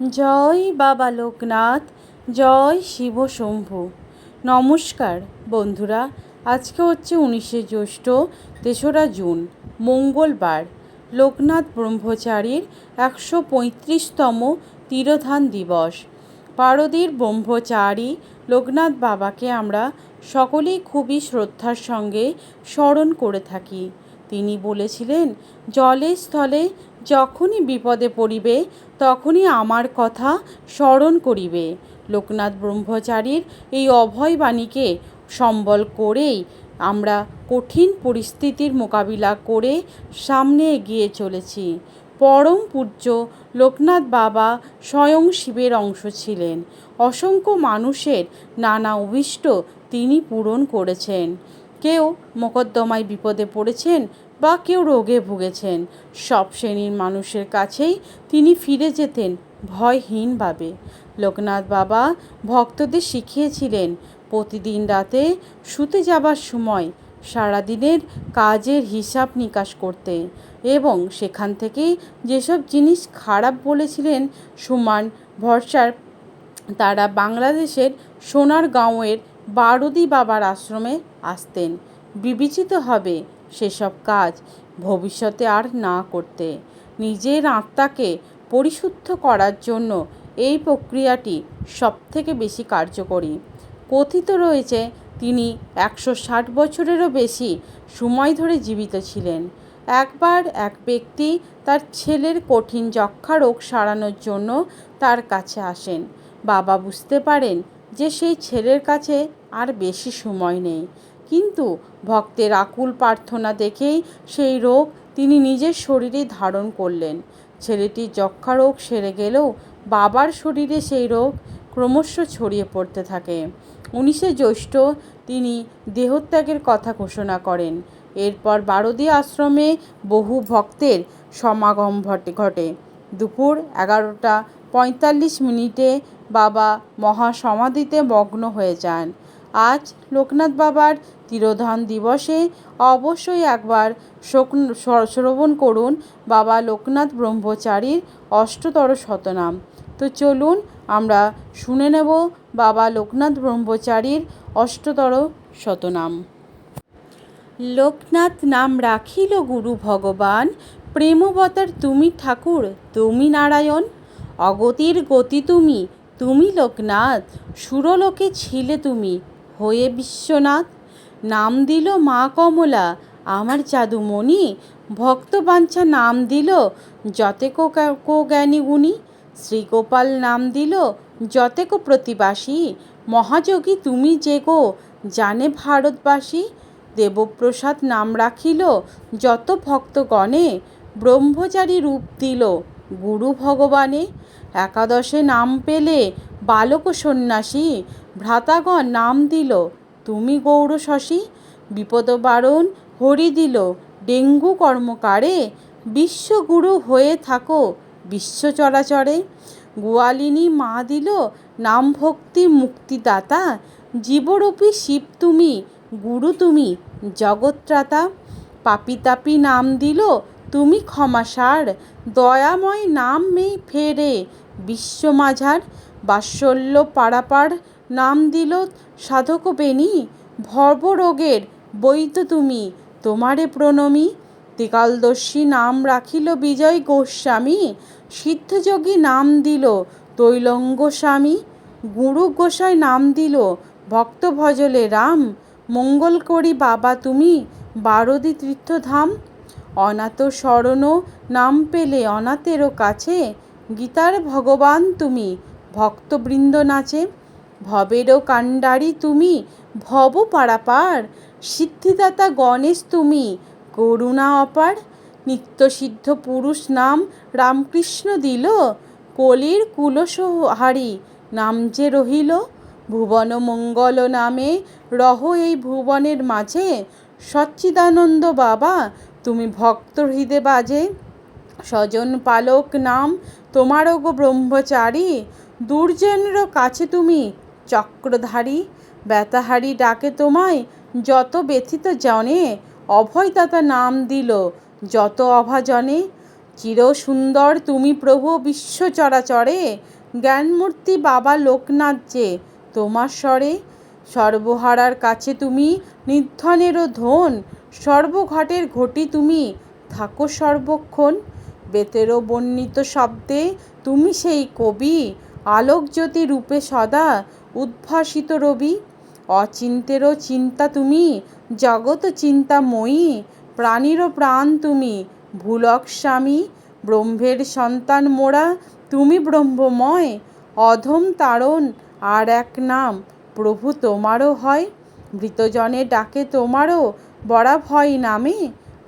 জয় বাবা লোকনাথ, জয় শিব শম্ভু। নমস্কার বন্ধুরা, আজকে হচ্ছে উনিশে জ্যৈষ্ঠ, তেসরা জুন, মঙ্গলবার। লোকনাথ ব্রহ্মচারীর একশো পঁয়ত্রিশতম তিরোধান দিবস। পারদীর ব্রহ্মচারী লোকনাথ বাবাকে আমরা সকলেই খুবই শ্রদ্ধার সঙ্গে স্মরণ করে থাকি। তিনি বলেছিলেন, জলে স্থলে যখনই বিপদে পড়িবে তখনই আমার কথা স্মরণ করিবে। লোকনাথ ব্রহ্মচারীর এই অভয় বাণীকে সম্বল করেই আমরা কঠিন পরিস্থিতির মোকাবিলা করে সামনে এগিয়ে চলেছি। পরম পূজ্য লোকনাথ বাবা স্বয়ং শিবের অংশ ছিলেন। অসংখ্য মানুষের নানা অভিষ্ট তিনি পূরণ করেছেন। কেউ মোকদ্দমায় বিপদে পড়েছেন বা কেউ রোগে ভুগেছেন। সব শ্রেণির মানুষের কাছেই তিনি ফিরে যেতেন ভয়হীনভাবে। লোকনাথ বাবা ভক্তদের শিখিয়েছিলেন, প্রতিদিন রাতে শুতে যাবার সময় সারাদিনের কাজের হিসাব নিকাশ করতে এবং সেখান থেকে যেসব জিনিস খারাপ বলেছিলেন সুমান ভরসার, তারা বাংলাদেশের সোনারগাঁওয়ের বারুদি বাবার আশ্রমে আসতেন। বিবেচিত হবে সেসব কাজ ভবিষ্যতে আর না করতে। নিজের আত্মাকে পরিশুদ্ধ করার জন্য এই প্রক্রিয়াটি সবথেকে বেশি কার্যকরী। কথিত রয়েছে, তিনি একশো ষাট বছরেরও বেশি সময় ধরে জীবিত ছিলেন। একবার এক ব্যক্তি তার ছেলের কঠিন যক্ষা রোগ সারানোর জন্য তার কাছে আসেন। বাবা বুঝতে পারেন যে সেই ছেলের কাছে আর বেশি সময় নেই। কিন্তু ভক্তের আকুল প্রার্থনা দেখেই সেই রোগ তিনি নিজের শরীরে ধারণ করলেন। ছেলেটির যক্ষা রোগ সেরে গেলেও বাবার শরীরে সেই রোগ ক্রমশ ছড়িয়ে পড়তে থাকে। উনিশে জ্যৈষ্ঠ তিনি দেহত্যাগের কথা ঘোষণা করেন। এরপর বারদী আশ্রমে বহু ভক্তের সমাগম ঘটে ঘটে। দুপুর এগারোটা পঁয়তাল্লিশ মিনিটে বাবা মহাসমাধিতে মগ্ন হয়ে যান। আজ লোকনাথ বাবার তিরোধান দিবসে অবশ্যই একবার শ্রবণ করুন বাবা লোকনাথ ব্রহ্মচারীর অষ্টতর শতনাম। তো চলুন আমরা শুনে নেব বাবা লোকনাথ ব্রহ্মচারীর অষ্টতর শতনাম। লোকনাথ নাম রাখিল গুরু ভগবান, প্রেমবতার তুমি ঠাকুর, তুমি নারায়ণ, অগতির গতি তুমি তুমি লোকনাথ, সুরলোকে ছিলে তুমি হয়ে বিশ্বনাথ, নাম দিল মা কমলা, আমার জাদুমণি ভক্তবাঞ্ছা নাম দিল যতেক কো জ্ঞানী গুণী, শ্রীগোপাল নাম দিল যতেক প্রতিবাসী, মহাযোগী তুমি যে গো, জানে ভারতবাসী, দেবপ্রসাদ নাম রাখিল যত ভক্তগণে, ব্রহ্মচারী রূপ দিল গুরু ভগবানে, একাদশে নাম পেলে বালক সন্ন্যাসী ভ্রাতাগণ নাম দিল, তুমি গৌর শশী, বিপদবারণ হরি দিল, ডেঙ্গু কর্মকারে বিশ্বগুরু হয়ে থাকো, বিশ্ব চরাচরে। গোয়ালিনী মা দিল, নাম ভক্তি মুক্তিদাতা, জীবরূপী শিব তুমি, গুরু তুমি জগত্রাতা পাপি তাপি নাম দিল, তুমি ক্ষমাসার, দয়াময় নাম মেয়ে ফেরে বিশ্বমাঝার বাৎসল্য পারাপার নাম দিল সাধক বেনি ভর্বরোগের বৈদ্য তুমি, তোমারে প্রণমী। ত্রিকালদর্শী নাম রাখিল বিজয় গোস্বামী, সিদ্ধযোগী নাম দিল তৈলঙ্গ স্বামী। গুরু গোসাই নাম দিল ভক্ত ভজলে রাম, মঙ্গল করি বাবা তুমি, বারদি তীর্থধাম। অনাথ স্মরণ নাম পেলে অনাথেরও কাছে, গীতার ভগবান তুমি, ভক্তবৃন্দ নাচে। ভবেরও কাণ্ডারি তুমি, ভব পারাপার। সিদ্ধিদাতা গণেশ তুমি, করুণা অপার। নিত্যসিদ্ধ পুরুষ নাম রামকৃষ্ণ দিল, কলির কুলসহারি নাম যে রহিল। ভুবন মঙ্গল নামে রহ এই ভুবনের মাঝে। সচ্চিদানন্দ বাবা, তুমি ভক্ত হৃদে বাজে। স্বজন পালক নাম তোমারও গো ব্রহ্মচারী। দুর্জনের কাছে তুমি চক্রধারী। ব্যথাহারি ডাকে তোমায়, যত ব্যথিত জনে অভয়দাতা নাম দিল, যত অভাজনে চির সুন্দর তুমি প্রভু বিশ্ব চরাচরে, জ্ঞানমূর্তি বাবা লোকনাথ যে, তোমার স্বরে, সর্বহারার কাছে তুমি নির্ধনেরও ধন, সর্বঘটের ঘটি তুমি, থাকো সর্বক্ষণ, বেতেরও বর্ণিত শব্দে তুমি সেই কবি, আলোকজ্যোতি রূপে সদা উদ্ভাসিত রবি, অচিন্তেরও চিন্তা তুমি জগত চিন্তাময়ী প্রাণীরও প্রাণ তুমি, ভুলক স্বামী, ব্রহ্মের সন্তান মোরা, তুমি ব্রহ্মময়, অধম তারণ আর এক নাম, প্রভু তোমারও হয়, মৃতজনে ডাকে তোমারও, বরা ভয় নামে,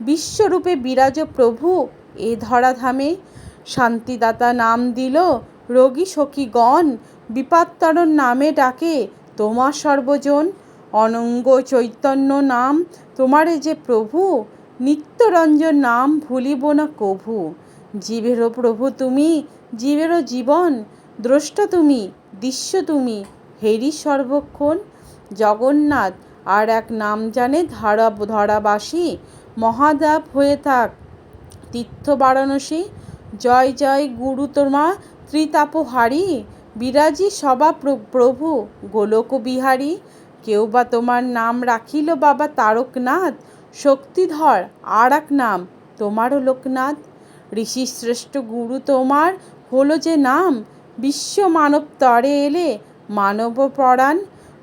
বিশ্বরূপে বিরাজ প্রভু এ ধরাধামে, শান্তিদাতা নাম দিল রোগী সখীগণ বিপাত্তারণ নামে ডাকে তোমার সর্বজন। অনঙ্গ চৈতন্য নাম তোমারে যে প্রভু, নিত্যরঞ্জন নাম ভুলিব না কভু। জীবেরও প্রভু তুমি, জীবেরও জীবন, দ্রষ্টা তুমি, দৃশ্য তুমি, হেরি সর্বক্ষণ। জগন্নাথ, আর এক নাম জানে ধারা, ধরাবাসী মহাদেব হয়ে থাক। তীর্থ বারাণসী, জয় জয়, গুরু তোমা ত্রিতাপহারী বিরাজি সবা প্রভু, গোলক বিহারী, কেউ বা তোমার নাম রাখিল বাবা তারকনাথ, শক্তিধর আর এক নাম তোমারও লোকনাথ। ঋষি শ্রেষ্ঠ গুরু তোমার, হলো যে নাম, বিশ্ব মানব তরে এলে মানব পরাণ।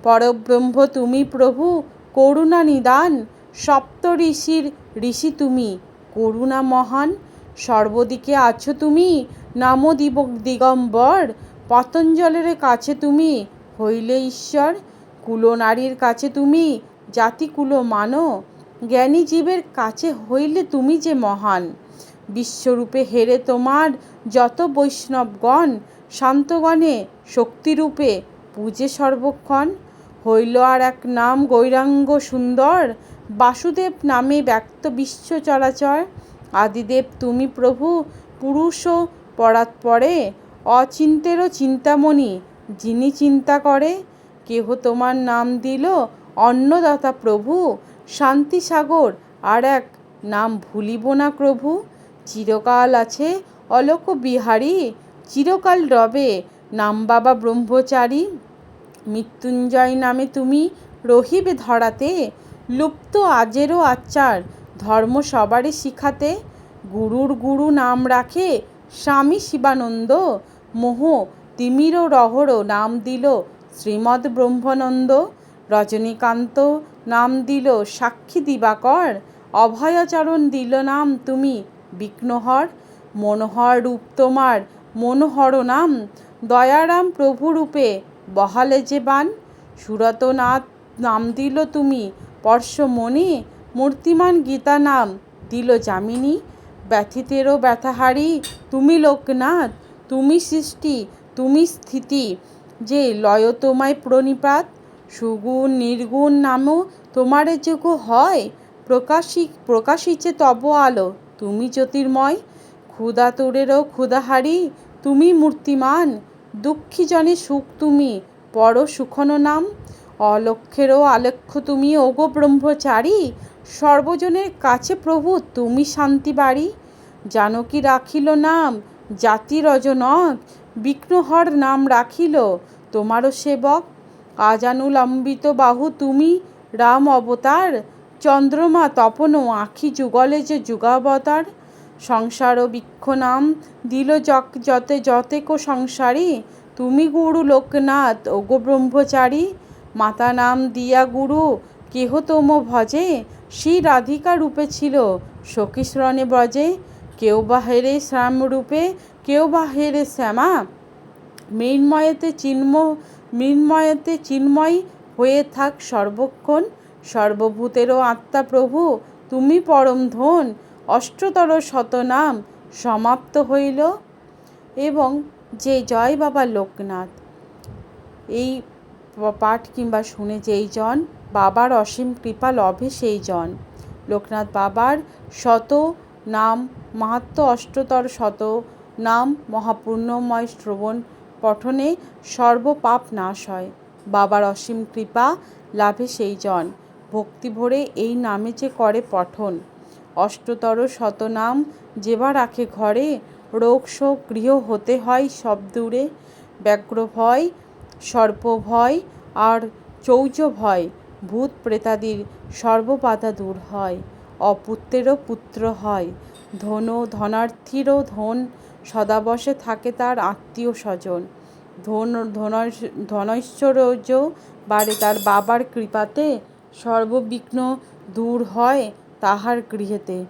পরব্রহ্ম তুমি প্রভু, করুণা নিদান, সপ্ত ঋষির ঋষি তুমি, করুণা মহান। সর্বদিকে আছো তুমি, নাম দিব, দিগম্বর। পতঞ্জলের কাছে তুমি হইলে ঈশ্বর, কুলনারীর কাছে তুমি জাতি কুলো মানো, জ্ঞানী জীবের কাছে হইলে তুমি যে মহান। বিশ্বরূপে হেরে তোমার যত বৈষ্ণবগণ, শান্তগণে শক্তিরূপে পূজে সর্বক্ষণ। হইল আর এক নাম গৈরাঙ্গ সুন্দর, বাসুদেব নামে ব্যক্ত বিশ্ব চরাচর। আদিদেব তুমি প্রভু পুরুষ পরাৎপরে। অচিন্তেরও চিন্তামণি, যিনি চিন্তা করে, কেহ তোমার নাম দিল অন্নদাতা প্রভু শান্তিসাগর আর এক নাম ভুলিব না প্রভু, চিরকাল আছে অলোক বিহারী, চিরকাল রবে নাম বাবা ব্রহ্মচারী, মৃত্যুঞ্জয় নামে তুমি রহিবে ধরাতে, লুপ্ত আজেরও আচার ধর্ম সবারই শিখাতে, গুরুর গুরু নাম রাখে স্বামী শিবানন্দ, মোহ, তিমির রহর নাম দিল শ্রীমদ্ ব্রহ্মানন্দ, রজনীকান্ত নাম দিল সাক্ষী দিবাকর, অভয়াচরণ দিল নাম তুমি বিঘ্নহর, মনোহর রূপ তোমার মনোহর নাম, দয়ারাম প্রভু রূপে বহালে যে বান, সুরতনাথ নাম দিল তুমি পর্শমণি, মূর্তিমান গীতা নাম দিল যামিনী ব্যথিতেরও ব্যথাহারি, তুমি লোকনাথ, তুমি সৃষ্টি, তুমি স্থিতি। যে লয় তোমায় প্রণিপাত, সুগুণ নির্গুণ নামও তোমারে যোগ্য হয়, প্রকাশী প্রকাশিছে তব আলো। তুমি জ্যোতির্ময় ক্ষুদা তোরেরও ক্ষুদাহারি তুমি মূর্তিমান, দুঃখী জনে সুখ তুমি, পর সুখন নাম। অলক্ষেরও আলক্ষ্য তুমি, ওগো ব্রহ্মচারী সর্বজনের কাছে প্রভু, তুমি শান্তি বাড়ি জানকী রাখিল নাম, জাতি রজনক বিঘ্নহর নাম রাখিল, তোমারও সেবক। আজানুলম্বিত বাহু, তুমি রাম অবতার। চন্দ্রমা তপন আখি যুগলে যে যুগাবতার। সংসার ও বৃক্ষ নাম, দিল যক যতে যতে কো সংসারী। তুমি গুরু লোকনাথ ওগো ব্রহ্মচারী। মাতা নাম দিয়া গুরু, কেহ তোম ভজে। শ্রী রাধিকা রূপে ছিল। সখীশ্রণে ব্রজে কেউ বা হেরে রূপে, কেউ বা হেরে শ্যামা। মৃন্ময়েতে চিন্ম, মৃন্ময়েতে চিন্ময় হয়ে থাক সর্বক্ষণ। সর্বভূতেরও আত্মা প্রভু, তুমি পরম ধন, অষ্টতর শতনাম সমাপ্ত হইল। এবং যে জয় বাবা লোকনাথ। এই পাঠ কিংবা শুনে যেই জন বাবার অসীম কৃপা লভে সেই জন লোকনাথ বাবার শত নাম মাহাত্ম অষ্টতর শত নাম মহাপূর্ণময় শ্রবণ পঠনে সর্বপাপ নাশ হয়। বাবার অসীম কৃপা লাভে সেই জন ভক্তি ভরে এই নামে যে করে পঠন। অষ্টতর শতনাম যেবা রাখে ঘরে, রোগ শোক গৃহ হতে হয় সব দূরে। ব্যগ্র ভয়, সর্প ভয় আর চৌচ ভয় ভূত প্রেতাদির সর্ববাধা দূর হয়, অপুত্রেরও পুত্র হয় ধন ধনার্থীরও ধন, সদাবশে থাকে তার আত্মীয় স্বজন ধন ধনৈ- ধনৈশ্বর্য বাড়ে তার বাবার কৃপাতে, সর্ববিঘ্ন দূর হয় তাহার গৃহেতে।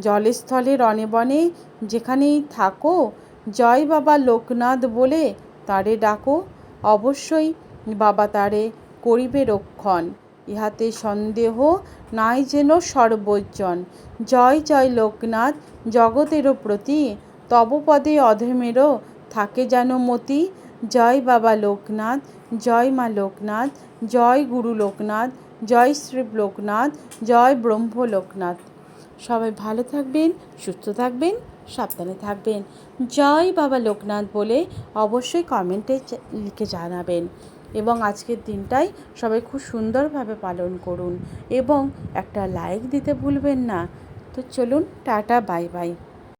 জলে স্থলে রণে বনে যেখানেই থাকো, জয় বাবা লোকনাথ বলে তারে ডাকো, অবশ্যই বাবা তারে করিবে রক্ষণ। ইহাতে সন্দেহ নাই যেন সর্বজন জয় জয় লোকনাথ, জগতেরও প্রতি। তবপদে অধমেরও থাকে যেন মতি। জয় বাবা লোকনাথ, জয় মা লোকনাথ, জয় গুরু লোকনাথ, জয় শ্রী লোকনাথ, জয় ব্রহ্ম লোকনাথ। সবাই ভালো থাকবেন, সুস্থ থাকবেন, সাবধানে থাকবেন। জয় বাবা লোকনাথ বলে অবশ্যই কমেন্টে লিখে জানাবেন। এবং আজকের দিনটাই সবাই খুব সুন্দরভাবে পালন করুন এবং একটা লাইক দিতে ভুলবেন না। তো চলুন, টাটা বাই বাই